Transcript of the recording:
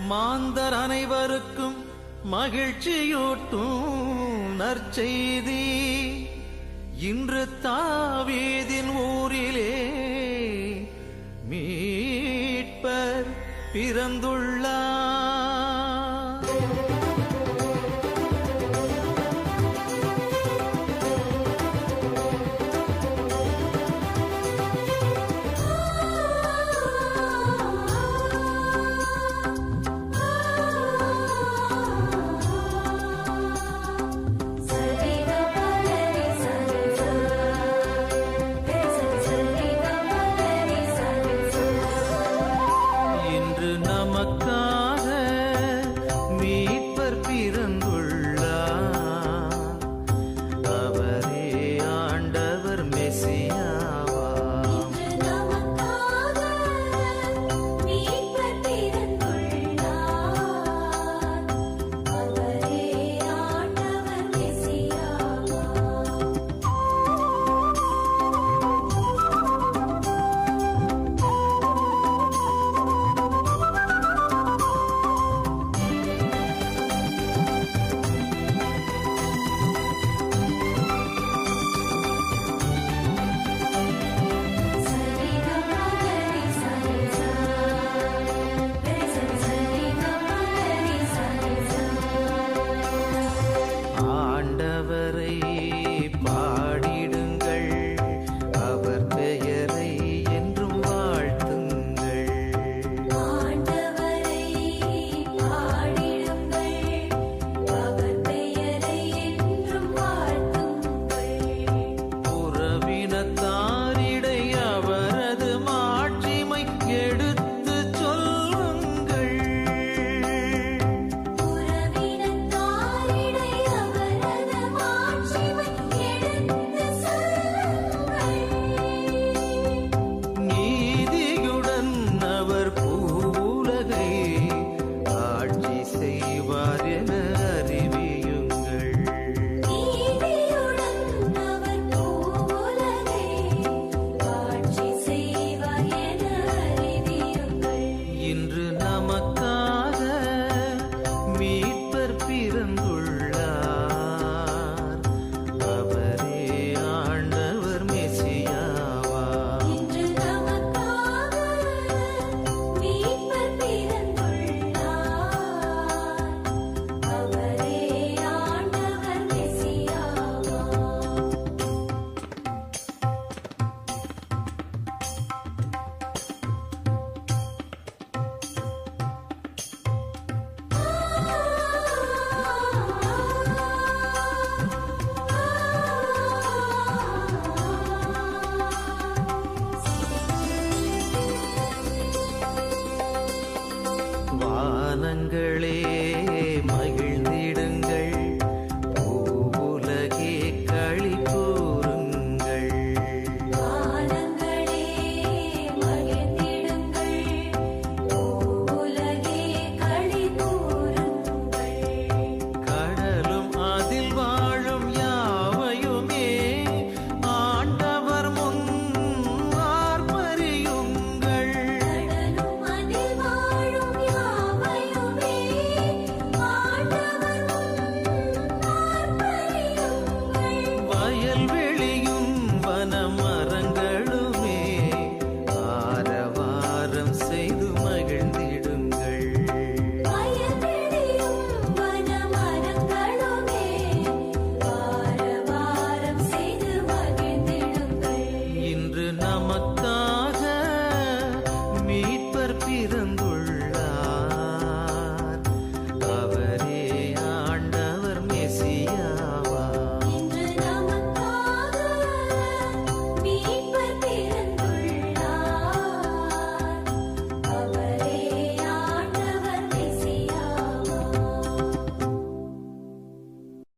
மாந்தர் அனைவருக்கும் மகிழ்ச்சியூட்டும் நற்செய்தி. இன்று தாவீதின் ஊரிலே மீட்பர் பிறந்துள்ளார். செய்வார் என el río.